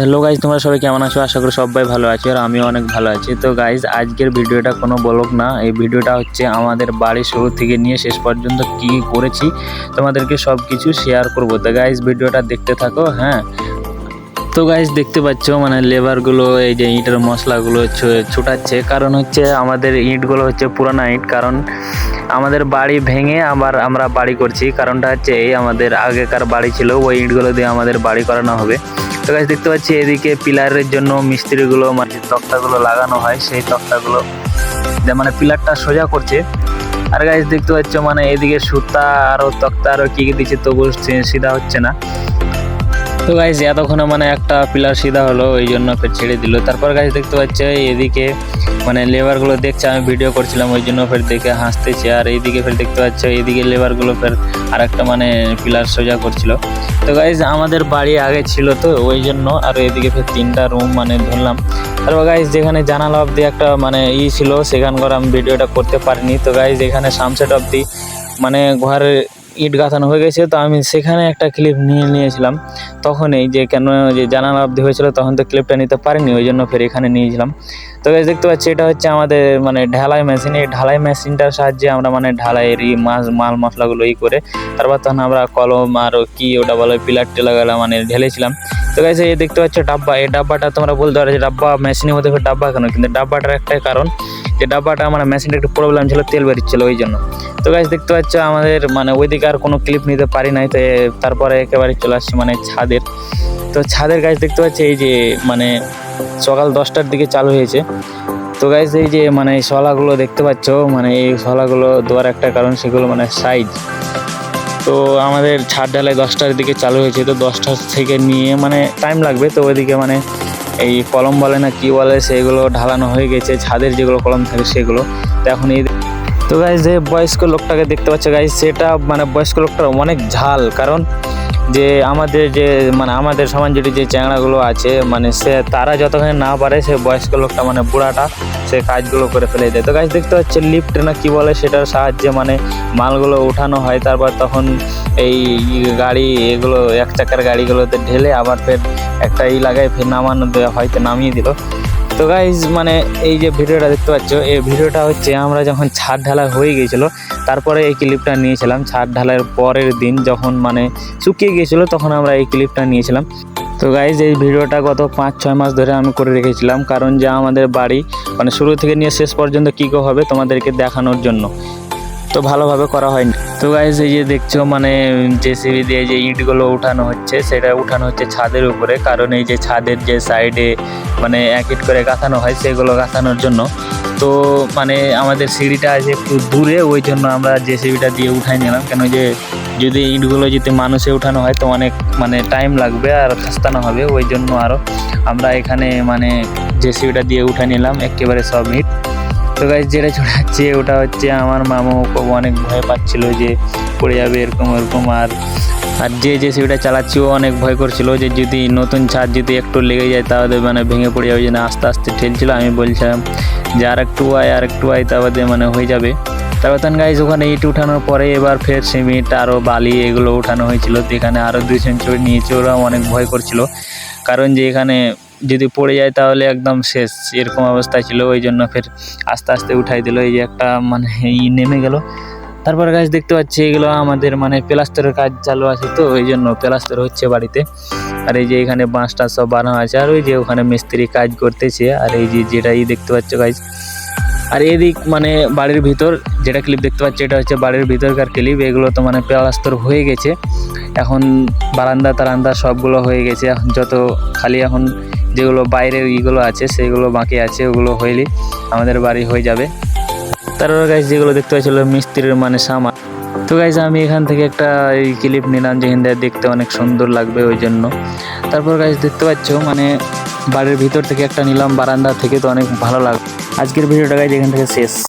Hello guys তোমরা সবাই কেমন আছো? আশা করি সবাই ভালো আছো আর আমিও অনেক ভালো আছি। তো গাইজ আজকের ভিডিওটা কোনো বলক না, এই ভিডিওটা হচ্ছে আমাদের বাড়ির শুরু থেকে নিয়ে শেষ পর্যন্ত কি করেছি, তোমাদেরকে সব কিছু শেয়ার করব। তো গাইজ ভিডিওটা দেখতে থাকো হ্যাঁ? তো গাইজ দেখতে পাচ্ছ মানে লেবারগুলো এই যে ইটের মশলাগুলো ছুটাচ্ছে। কারণ হচ্ছে আমাদের ইটগুলো হচ্ছে পুরানা ইট, কারণ আমাদের বাড়ি ভেঙে আবার আমরা বাড়ি করছি। কারণটা হচ্ছে এই আমাদের আগেকার বাড়ি ছিল, ওই ইটগুলো দিয়ে আমাদের বাড়ি করানো হবে। তো গাছ দেখতে পাচ্ছি এদিকে পিলারের জন্য মিস্ত্রিগুলো মানে তক্তাগুলো লাগানো হয়, সেই তক্তাগুলো মানে পিলারটা সোজা করছে। আর গাছ দেখতে পাচ্ছ মানে এদিকে সুতা আরও তক্তা আরও কী কী দিচ্ছে, তবু সিধা হচ্ছে না। তো গাইজ এতক্ষণে মানে একটা পিলার সিধা হলো, ওই জন্য ফের ছেড়ে দিল। তারপর গাছ দেখতে পাচ্ছে, এদিকে মানে লেবারগুলো দেখছে, আমি ভিডিও করছিলাম, ওই জন্য ফের দেখে হাসতেছে। আর এইদিকে ফের দেখতে পাচ্ছ, এইদিকে লেবারগুলো ফের আর একটা মানে পিলার সোজা করছিল। তো গাইজ আমাদের বাড়ি আগে ছিল তো, ওই জন্য আর এদিকে ফের তিনটা রুম মানে ধরলাম। তারপর গাইজ যেখানে জানালা অবধি একটা মানে ই ছিল, সেখানকার আমি ভিডিওটা করতে পারিনি। তো গাইজ এখানে সামসেট অবধি মানে ঘরের ইট গাঁথানো হয়ে গেছে তো আমি সেখানে একটা ক্লিপ নিয়ে নিয়েছিলাম। তখন এই যে কেন যে জানালা অবধি হয়েছিল, তখন তো ক্লিপটা নিতে পারিনি, ওই জন্য ফের এখানে নিয়েছিলাম। তো গাইজ দেখতে পাচ্ছি, এটা হচ্ছে আমাদের মানে ঢালাই মেশিন এই ঢালাই মেশিনটার সাহায্যে আমরা মানে ঢালাইয়ের ই মাছ, মাল মশলাগুলো ই করে, তারপর তখন আমরা কলম আর কি ওটা বলে পিলার টেলাগুলো মানে ঢেলেছিলাম। তো গাইজ এই দেখতে পাচ্ছ ডাব্বা, এই ডাব্বাটা তোমরা বলতে পারো যে ডাব্বা মেশিনের মধ্যে ডাব্বা কেন, কিন্তু ডাব্বাটার একটাই কারণ, যে ডাব্বাটা আমার মেশিনটা একটু প্রবলেম ছিল, তেল বেরিয়েছিল ওই জন্য। তো গাইজ দেখতে পাচ্ছ আমাদের মানে ওইদিকে আর কোনো ক্লিপ নিতে পারি নাই, তো তারপরে একেবারে চলে আসছি মানে ছাদের। তো ছাদের গাছ দেখতে পাচ্ছি এই যে মানে সকাল দশটার দিকে চালু হয়েছে। তো গাইজ এই যে মানে এই শলাগুলো দেখতে পাচ্ছ মানে এই শলাগুলো দেওয়ার একটা কারণ, সেগুলো মানে সাইজ তো আমাদের ছাদ ঢালাই দশটার দিকে চালু হয়েছে, তো দশটা থেকে নিয়ে মানে টাইম লাগবে, তো ওইদিকে মানে এই কলম বলে না কি বলে, সেগুলো ঢালানো হয়ে গেছে, ছাদের যেগুলো কলম থাকে সেগুলো। তো এখন এই তো গাইজ যে বয়স্ক লোকটাকে দেখতে পাচ্ছে গাইজ সেটা মানে বয়স্ক লোকটার অনেক ঝাল। কারণ যে আমাদের যে মানে আমাদের সমান জুড়ে যে চ্যাংড়াগুলো আছে মানে সে তারা যতক্ষণ না পারে, সে বয়স্ক লোকটা মানে বুড়াটা সে কাজগুলো করে ফেলে দেয়। তো গাছ দেখতে পাচ্ছে লিফট না কি বলে, সেটার সাহায্যে মানে মালগুলো উঠানো হয়। তারপর তখন এই গাড়ি এগুলো, এক চাকার গাড়িগুলোতে ঢেলে আবার ফের একটা ই লাগায়, ফের নামানো হয়তো নামিয়ে দিল। তো গাইজ মানে এই যে ভিডিওটা দেখতে পাচ্ছ, এই ভিডিওটা হচ্ছে আমরা যখন ছাদ ঢালাই হয়ে গিয়েছিল, তারপরে এই ক্লিপটা নিয়েছিলাম। ছাদ ঢালার পরের দিন যখন মানে শুকিয়ে গিয়েছিল, তখন আমরা এই ক্লিপটা নিয়েছিলাম। তো গাইজ এই ভিডিওটা গত পাঁচ, ছয় মাস ধরে আমি করে রেখেছিলাম, কারণ যা আমাদের বাড়ি মানে শুরু থেকে নিয়ে শেষ পর্যন্ত কী কী হবে তোমাদেরকে দেখানোর জন্য। তো ভালোভাবে করা হয়নি। তো গাইজ এই যে দেখছ মানে জেসিবি দিয়ে যে ইটগুলো উঠানো হচ্ছে, সেটা উঠানো হচ্ছে ছাদের উপরে। কারণ এই যে ছাদের যে সাইডে মানে এক ইট করে গাঁথানো হয়, সেগুলো গাঁথানোর জন্য। তো মানে আমাদের সিঁড়িটা আছে একটু দূরে, ওই জন্য আমরা জেসিবিটা দিয়ে উঠাই নিলাম। কেন যে যদি ইটগুলো যদি মানুষে উঠানো হয়, তো অনেক মানে টাইম লাগবে আর খাস্তানো হবে। ওই জন্য আরও আমরা এখানে মানে জেসিবিটা দিয়ে উঠে নিলাম, একেবারে সব ইট। তো গাছ যেটা চড়াচ্ছে ওটা হচ্ছে আমার মামু, খুব অনেক ভয় পাচ্ছিল যে পড়ে যাবে এরকম এরকম আর আর যে যে সেটা চালাচ্ছি, ও অনেক ভয় করছিল যে যদি নতুন ছাদ যদি একটু লেগে যায়, তাহলে মানে ভেঙে পড়ে যাবে যে না আস্তে আস্তে ঠেলছিল। আমি বলছিলাম যে আর একটু আয়, আর একটু আয় তারপরে মানে হয়ে যাবে। তারপর তখন গাইজ ওখানে ইট উঠানোর পরে এবার ফের সিমেন্ট আরও বালি এগুলো উঠানো হয়েছিল। তো এখানে আরও দুই সেঞ্চুরি নিয়েছে ওরা অনেক ভয় করছিল। কারণ যে এখানে যদি পড়ে যায় তাহলে একদম শেষ, এরকম অবস্থা ছিল ওই জন্য ফের আস্তে আস্তে উঠাই দিল, এই যে একটা মানে ই নেমে গেল। তারপর গাছ দেখতে পাচ্ছি এগুলো আমাদের মানে প্লাস্টারের কাজ চালু আছে তো ওই জন্য প্লাস্টার হচ্ছে বাড়িতে। আর এই যে এখানে বাঁশটা সব বানানো আছে, আর ওই যে ওখানে মিস্ত্রি কাজ করতেছে, আর এই যে যেটা ই দেখতে পাচ্ছ গাছ আর এদিক মানে বাড়ির ভিতর, যেটা ক্লিপ দেখতে পাচ্ছি এটা হচ্ছে বাড়ির ভিতরকার ক্লিপ এগুলো তো মানে প্লাস্টার হয়ে গেছে। এখন বারান্দা তারান্দা সবগুলো হয়ে গেছে, এখন যত খালি এখন যেগুলো বাইরের ইগুলো আছে সেগুলো বাকি আছে, ওগুলো হইলে আমাদের বাড়ি হয়ে যাবে। তারপর গাছ যেগুলো দেখতে পাচ্ছিল মিস্ত্রির মানে সামান। তো গাইজ আমি এখান থেকে একটা এই ক্লিপ নিলাম যেখান থেকে দেখতে অনেক সুন্দর লাগবে ওই জন্য। তারপর গাছ দেখতে পাচ্ছ মানে বাড়ির ভিতর থেকে একটা নিলাম, বারান্দা থেকে তো অনেক ভালো লাগবে। আজকের ভিডিওটা গাইজ এখান থেকে শেষ।